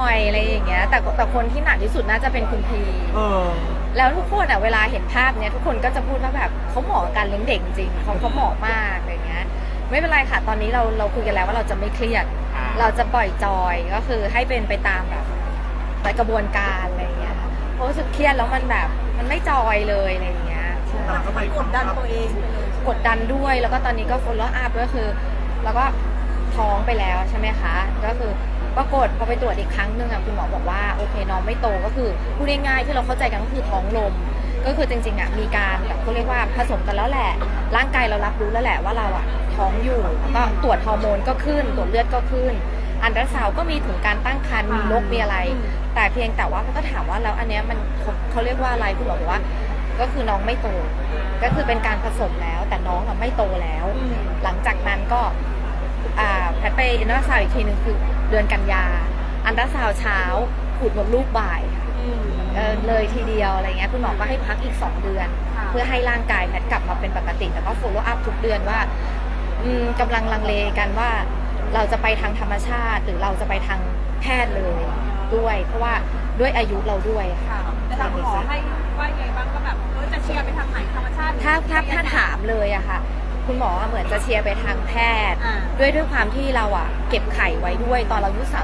หน่อยอะไรอย่างเงี้ยแต่แต่คนที่หนักที่สุดน่าจะเป็นคุณพีเออ แล้วทุกคนอะเวลาเห็นภาพเนี้ยทุกคนก็จะพูดว่าแบบเขาเหมาะกับการเลี้ยงเด็กจริงเขาเขาเหมาะมากอะไรเงี้ยไม่เป็นไรค่ะตอนนี้เราเราคุยกันแล้วว่าเราจะไม่เครียด อ่า เราจะปล่อยจอยก็คือให้เป็นไปตามแบบไปกระบวนการอะไรเงี้ยเพราะรู้สึกเครียดแล้วมันแบบมันไม่จอยเลยอะไรเงี้ยใช่เราก็ไปกดดันตัวเองไปเลยกดดันด้วยแล้วก็ตอนนี้ก็ follow up ก็คือ แล้วก็ท้องไปแล้วใช่ไหมคะ ก็คือ ปรากฏพอไปตรวจอีกครั้งหนึ่งอะคุณหมอบอกว่าโอเคน้องไม่โตก็คือพูดง่ายๆที่เราเข้าใจกันก็คือท้องลม ก็คือจริงๆอะมีการแบบเขาเรียกว่าผสมกันแล้วแหละ ร่างกายเรารับรู้แล้วแหละว่าเราอะท้องอยู่แล้วก็ตรวจฮอร์โมนก็ขึ้น ตรวจเลือดก็ขึ้น อันตราซาวด์ก็มีถึงการตั้งครรภ์มีนกมีอะไร แต่เพียงแต่ว่าก็ถามว่าแล้วอันเนี้ยมันเขาเขาเรียกว่าอะไรคุณหมอบอกว่า ก็คือน้องไม่โต ก็คือเป็นการผสมแล้วแต่น้องอะไม่โตแล้ว หลังจากนั้นก็ อ่าแพทย์ไปอันตราซาวด์อีกทีหนึ่งคือเดือนกันยา อันตราซาวด์เช้าขูดมดลูกบ่ายค่ะเออเลยทีเดียวอะไรเงี้ยคุณหมอก็ให้พักอีก 2 เดือน เพื่อให้ร่างกายแพทย์กลับมาเป็นปกติ แต่ก็ follow up ทุกเดือนว่าอืมกำลังลังเลกันว่า เราจะไปทางธรรมชาติ หรือเราจะไปทางแพทย์เลยด้วย เพราะว่าด้วยอายุเราด้วยค่ะค่ะแต่ทางหมอให้ว่ายังไงบ้างก็แบบเออจะเชียร์ไปทางไหนธรรมชาติหรือถ้าถ้าถ้าถามเลยอะค่ะ คุณหมอเหมือนจะเชียร์ไปทางแพทย์ อ่าด้วยด้วยความที่เราอะเก็บไข่ไว้ด้วยตอนเราอายุค่ะ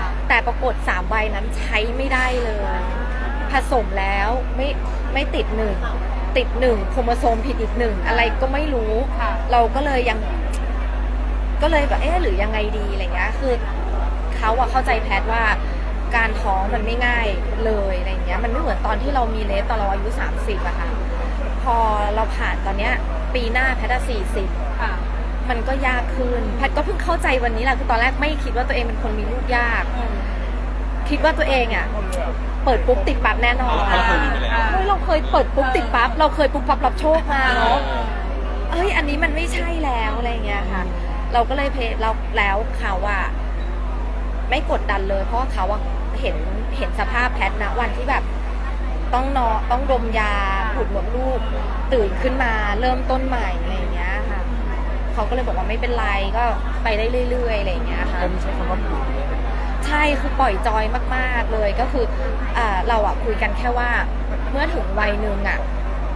36 แต่ปรากฏ3ใบนั้นใช้ไม่ได้เลย ผสมแล้วไม่ไม่ติดหนึ่งติดหนึ่งโครโมโซมผิดอีกหนึ่งอะไรก็ไม่รู้ ค่ะ เราก็เลยยังก็เลยแบบเอ๊ะหรือยังไงดีอะไรเงี้ยคือเขาอะเข้าใจแพทย์ว่าการท้องมันไม่ง่ายเลยอะไรเงี้ยมันไม่เหมือนตอนที่เรามีเลสตอนเราอายุ30อะค่ะพอเราผ่านตอนเนี้ย ปีหน้าแพทย์สี่สิบค่ะ มันก็ยากขึ้น แพทย์ก็เพิ่งเข้าใจวันนี้แหละคือตอนแรกไม่คิดว่าตัวเองเป็นคนมีลูกยาก คิดว่าตัวเองอะเปิดปุ๊บติดปั๊บแน่นอนเราเคยมีไปแล้ว เฮ้ยเราเคยเปิดปุ๊บติดปั๊บเราเคยปุ๊บปั๊บรับโชคมาเนาะ เอ้ย อันนี้มันไม่ใช่แล้วอะไรเงี้ยค่ะ เราก็เลยเพเราแล้วเขาว่า ไม่กดดันเลย เพราะว่าเขาอะเห็นเห็นสภาพแพทย์นะวันที่แบบ ต้องนอนต้องดมยาผุดหมดลูก ตื่นขึ้นมาเริ่มต้นใหม่อะไรอย่างเงี้ยค่ะเขาก็เลยบอกว่าไม่เป็นไรก็ไปได้เรื่อยๆอะไรอย่างเงี้ยค่ะก็ไม่ใช่คำว่าผิดเลยใช่คือปล่อยจอยมากๆเลยก็คืออ่าเราอะคุยกันแค่ว่า เมื่อถึงวัยหนึ่งอะ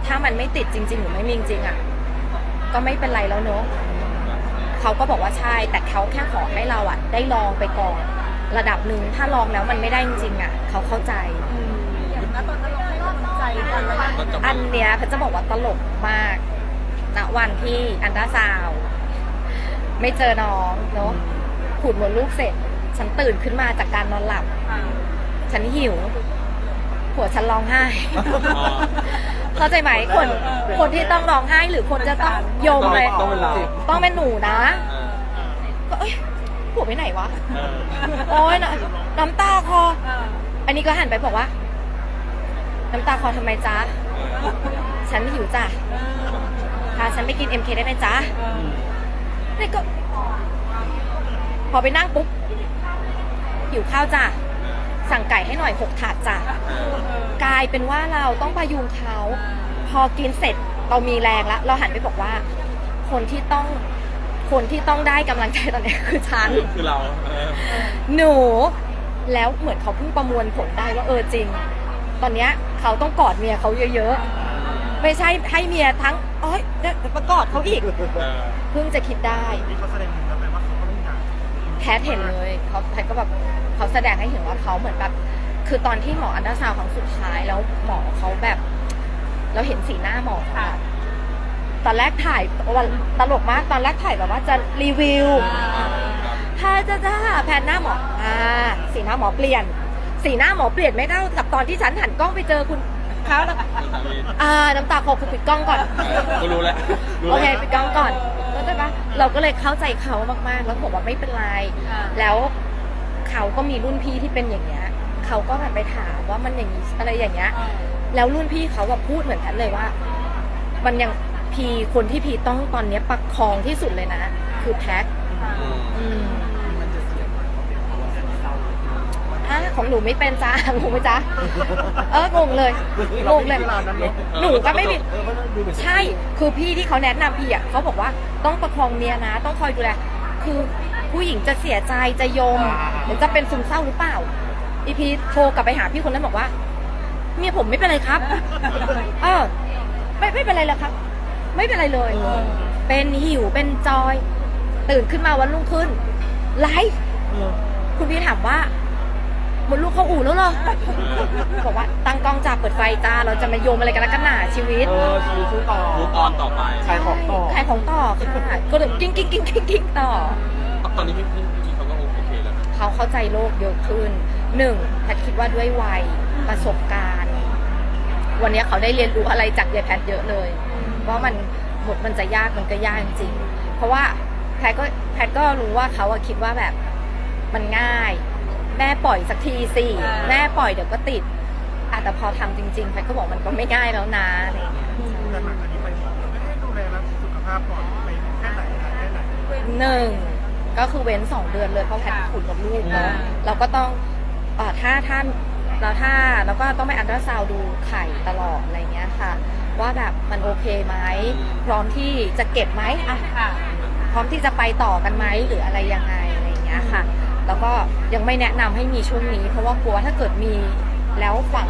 ถ้ามันไม่ติดจริง ๆ หรือไม่มีจริงๆอะก็ไม่เป็นไรแล้วเนอะเขาก็บอกว่าใช่แต่เขาแค่ขอให้เราอะได้ลองไปก่อน ระดับหนึ่งถ้าลองแล้วมันไม่ได้จริงๆอะเขาเข้าใจ อ อันเนี้ยเพชรจะบอกว่าตลกมากณวันที่อันดาซาวด์ไม่เจอน้องเนอะขูดมดลูกเสร็จ ฉันตื่นขึ้นมาจากการนอนหลับ ฉันหิวผัวฉันร้องไห้ เข้าใจไหมคนคนที่ต้องร้องไห้หรือคนจะต้องโยมเลยต้องเป็นเราต้องเป็นหนูนะก็เอ้ยผัวไปไหนวะโอ้ยนะน้ำตาคออันนี้ก็หันไปบอกว่า น้ำตาคอทำไมจ๊ะ ฉันหิวจ้ะ พาฉันไปกิน MK ได้ไหมจ๊ะนี่ก็ พอไปนั่งปุ๊บ หิวข้าวจ้ะ สั่งไก่ให้หน่อยหกถาดจ้ะ กลายเป็นว่าเราต้องประยุงเขา พอกินเสร็จเรามีแรงแล้วเราหันไปบอกว่า คนที่ต้องคนที่ต้องได้กำลังใจตอนนี้คือฉันคือเราเออหนูแล้วเหมือนเขาเพิ่งประมวลผลได้ว่าเออจริง ตอนเนี้ยเขาต้องกอดเมียเขาเยอะๆ ไม่ใช่ให้เมียทั้งโอ้ยเดี๋ยวประกอดเขาอีกเออเพิ่งจะคิดได้นี่เขาแสดงถึงแล้วไหมว่าเขาก็ต้องการแพทย์เห็นเลยเขาแพทย์ก็แบบเขาแสดงให้เห็นว่าเขาเหมือนแบบคือตอนที่หมออันดราซาวด์ครั้งสุดท้ายแล้วหมอเขาแบบ เราเห็นสีหน้าหมอเขาอะตอนแรกถ่ายวันตลกมากตอนแรกถ่ายแบบว่าจะรีวิวถ้าจะจ้าแพนหน้าหมออ่าสีหน้าหมอเปลี่ยน สีหน้าหมอเปลี่ยนไม่เท่ากับตอนที่ฉันหันกล้องไปเจอคุณเขาแล้วอ่าน้ำตาคอคุณปิดกล้องก่อนก็รู้แล้วรู้โอเคแล้วปิดกล้องก่อนเข้าใจปะเราก็เลยเข้าใจเขามากๆ แล้วบอกว่าไม่เป็นไร แล้วเขาก็มีรุ่นพี่ที่เป็นอย่างเงี้ยเขาก็แบบไปถามว่ามันอย่างนี้อะไรอย่างเงี้ย แล้วรุ่นพี่เขาแบบพูดเหมือนกันเลยว่า มันยังพีคนที่พีต้องตอนเนี้ยประคองที่สุดเลยนะ คือแพ็คอืม อืมอะ ของหนูไม่เป็นจ้างงไหมจ้าเอองงเลยงงเลยหนูก็ไม่มีเออมันดูเหมือนใช่คือพี่ที่เขาแนะนำพี่อะเขาบอกว่าต้องประคองเมียนะ ต้องคอยดูแลคือผู้หญิงจะเสียใจจะยมหรือจะเป็นซึมเศร้าหรือเปล่าอีพีโทรกลับไปหาพี่คนนั้นบอกว่า เมียผมไม่เป็นไรครับ เออ ไม่ไม่เป็นไรแล้วครับ ไม่เป็นไรเลย เป็นหิวเป็นจอย ตื่นขึ้นมาวันรุ่งขึ้นไลฟ์คุณพี่ถามว่า หมดลูกเขาอู่แล้วเหรอบอกว่าตั้งกล้องจ่าเปิดไฟจ้าเราจะมาโยมอะไรกันนักกันหนาชีวิต เออชีวิตสู้ต่อมูฟออนต่อไป ขายของต่อ ขายของต่อค่ะก็เลยกิ้งกิ้งกิ้งกิ้งกิ้งต่อ ตอนนี้พี่พี่พี่เขาก็โอเคแล้วนะเขาเข้าใจโลกเยอะขึ้นหนึ่งแพทย์คิดว่าด้วยวัยประสบการณ์ วันนี้เขาได้เรียนรู้อะไรจากยายแพทย์เยอะเลยว่ามันบทมันจะยากมันก็ยากจริงๆเพราะว่าแพทย์ก็แพทย์ก็รู้ว่าเขาอะคิดว่าแบบมันง่าย แม่ปล่อยสักทีสิแม่ปล่อยเดี๋ยวก็ติดอะแต่พอทำจริงๆแพทย์ก็บอกมันก็ไม่ง่ายแล้วนะอะไรอย่างเงี้ย แต่หลังจากนี้ไปหมอไม่ได้ดูแลรักสุขภาพก่อนไปแค่ไหนนะแค่ไหนหนึ่งก็คือเว้นสองเดือนเลยเพราะแพทย์ขุดกับลูกเนาะเราก็ต้องเอ่อถ้าถ้าเราถ้าเราก็ต้องไปอันตราซาวด์ดูไข่ตลอดอะไรเงี้ยค่ะ ว่าแบบมันโอเคไหมพร้อมที่จะเก็บไหมอะค่ะ พร้อมที่จะไปต่อกันไหมหรืออะไรยังไงอะไรเงี้ยค่ะ แล้วก็ยังไม่แนะนำให้มีช่วงนี้ เพราะว่ากลัวถ้าเกิดมีแล้วฝัง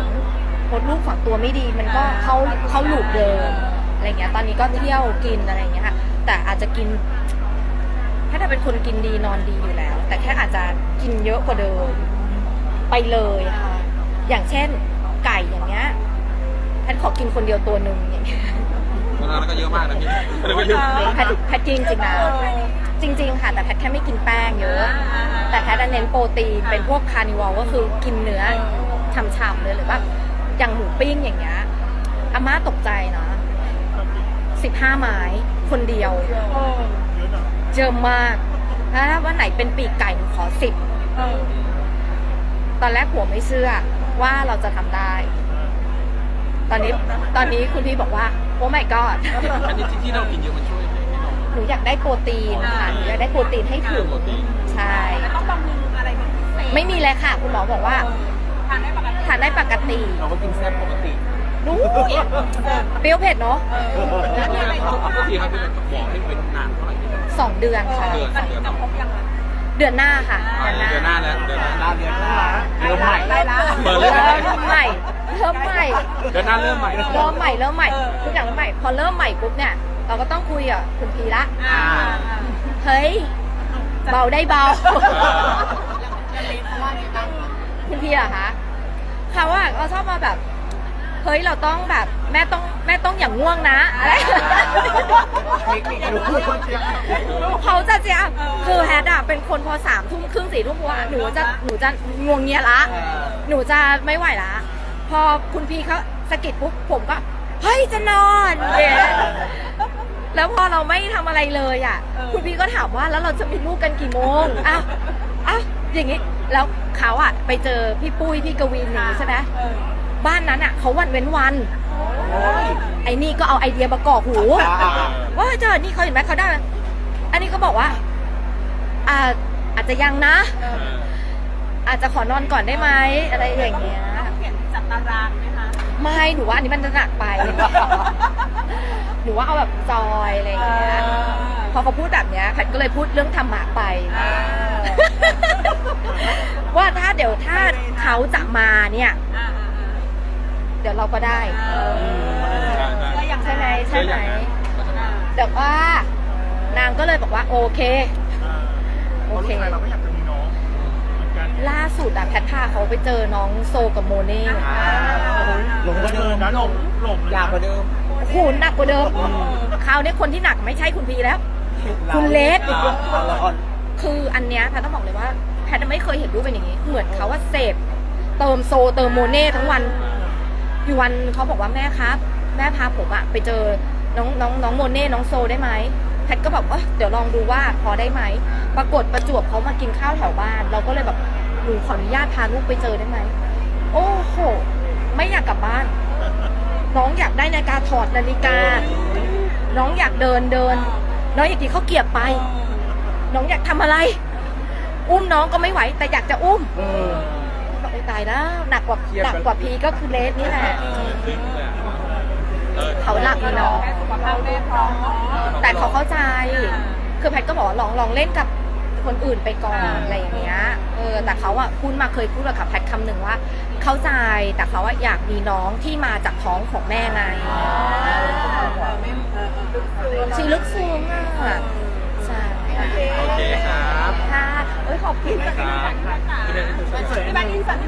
มดลูกฝังตัวไม่ดี มันก็เข้าเข้าหลูปเดิมอะไรเงี้ย ตอนนี้ก็เที่ยวกินอะไรเงี้ยค่ะแต่อาจจะกินถ้าจะเป็นคนกินดีนอนดีอยู่แล้ว แต่แค่อาจจะกินเยอะกว่าเดิมไปเลยค่ะอย่างเช่นไก่อย่างเงี้ยแพทย์ขอกินคนเดียวตัวหนึ่งอย่างเงี้ยวันนั้นก็เยอะมากนะพี่ไม่ลืมแพทย์แพทย์กินจริงๆนะ จริง ๆ ค่ะ แต่แพทย์แค่ไม่กินแป้งเยอะ แต่แพทย์เน้นโปรตีนเป็นพวกคาร์นิวอลก็คือกินเนื้อฉ่ำๆเลยหรือว่าอย่างหมูปิ้งอย่างเงี้ยอาม่าตกใจนะสิบห้าไม้คนเดียวเออเจอมากแล้วถ้าวันไหนเป็นปีกไก่หนูขอสิบเออตอนแรกผัวไม่เชื่อว่าเราจะทำได้ ตอนนี้ตอนนี้คุณพี่บอกว่า โอ้ my god อันนี้ที่ที่เรากินเยอะมันช่วยให้เราหนูอยากได้โปรตีนค่ะหนูอยากได้โปรตีนให้ถึงโปรตีนใช่แล้วต้องบำรุงอะไรเป็นพิเศษไม่มีเลยค่ะ คุณหมอบอกว่าทานได้ปกติทานได้ปกติเราก็กินแซ่บปกติรู้เปรี้ยวเผ็ดเนาะเออแล้วมีอะไรต่อก็ทีครับพี่บอกให้เป็นนานเท่าไหร่พี่สองเดือนค่ะเดือนตอนนี้จะพบยังไงเดือนหน้าค่ะเดือนหน้าแล้วเดือนหน้าหน้าเดือนหน้าเริ่มใหม่ได้ละเปิดเริ่มใหม่เริ่มใหม่เดือนหน้าเริ่มใหม่เริ่มใหม่เริ่มใหม่ทุกอย่างเริ่มใหม่พอเริ่มใหม่ปุ๊บเนี่ย เราก็ต้องคุยกับคุณพีละอ่า เฮ้ย เบาได้เบา คุณพีเหรอคะเขาอะเขาชอบมาแบบ เฮ้ยเราต้องแบบแม่ต้องแม่ต้องอย่างง่วงนะอะไรเทคนิครู้เขาจะเจียคือแฮดอะเป็นคนพอสามทุ่มครึ่งสี่ทุ่มว่าหนูจะหนูจะงวงเงียละ หนูจะไม่ไหวละ พอคุณพี่เขาสะกิดปุ๊บผมก็ เฮ้ยจะนอนเนี่ย แล้วพอเราไม่ทำอะไรเลยอะคุณพี่ก็ถามว่าแล้วเราจะมีลูกกันกี่โมงอ้าวอ้าวอย่างงี้แล้วเขาอะไปเจอพี่ปุ้ยพี่กวินอย่างงี้ใช่ไหมเออบ้านนั้นอะเขาวันเว้นวันไอ้นี่ก็เอาไอเดียมากรอกหู ว่าเจอนี่เขาเห็นไหมเขาได้ไหมอันนี้ก็บอกว่า อ่า อาจจะยังนะอาจจะขอนอนก่อนได้ไหมอะไรอย่างเงี้ย ต้องเปลี่ยนจัดตารางไหมคะ ไม่หนูว่าอันนี้มันจะหนักไป หนูว่าเอาแบบจอยอะไรอย่างเงี้ย พอเขาพูดแบบเนี้ยแพทย์ก็เลยพูดเรื่องธรรมะไป ว่าถ้าเดี๋ยวถ้าเขาจะมาเนี่ยอ่าอ่าเดี๋ยวเราก็ได้อ่าเชื่ออย่างใช่ไหมใช่ไหมอ่าแต่ว่านางก็เลยบอกว่าโอเค โอเคเราก็อยากจะมีน้องเหมือนกันล่าสุดอะแพทพาเขาไปเจอน้องโซกับโมเน่หลงกว่าเดิมนะหลงหลงอยากกว่าเดิมโหูหนักกว่าเดิมคราวนี้คนที่หนักไม่ใช่คุณพีแล้ว คุณเลสเราเราคืออันเนี้ยแพทต้องบอกเลยว่า แพทไม่เคยเห็นรูปเป็นอย่างนี้ เหมือนเขาว่าเสพเติมโซเติมโมเน่ทั้งวัน อยู่วันเขาบอกว่าแม่ครับ แม่พาผมอะไปเจอน้องน้องน้องโมเน่น้องโซได้ไหมแพทก็แบบเออเดี๋ยวลองดูว่าพอได้ไหมปรากฏประจวบเขามากินข้าวแถวบ้าน เราก็เลยแบบหนูขออนุญาตพาลูกไปเจอได้ไหมโอ้โหไม่อยากกลับบ้าน น้องอยากได้นาฬิกาถอดนาฬิกา น้องอยากเดินเดิน น้องอยากกินข้าวเกรียบไป น้องอยากทำอะไร อุ้มน้องก็ไม่ไหว แต่อยากจะอุ้มเออบอกโอ้ตายแล้วหนักกว่าเครียดหนักกว่าพีก็คือเลสนี่แหละเขาหลักมีน้องแค่สุขภาพแม่พร้อมแต่เขาเข้าใจ คือแพทย์ก็บอกว่าลองลองเล่นกับ คนอื่นไปก่อนอะไรอย่างเงี้ย เออ แต่เขาอะพูดมาเคยพูดกับแพทคำหนึ่งว่า เข้าใจแต่เขาอะอยากมีน้องที่มาจากท้องของแม่ไงชีลึกซึ้งอะใช่โอเคครับ ค่ะเอ้ยขอบคุณครับที่บ้านอินสัน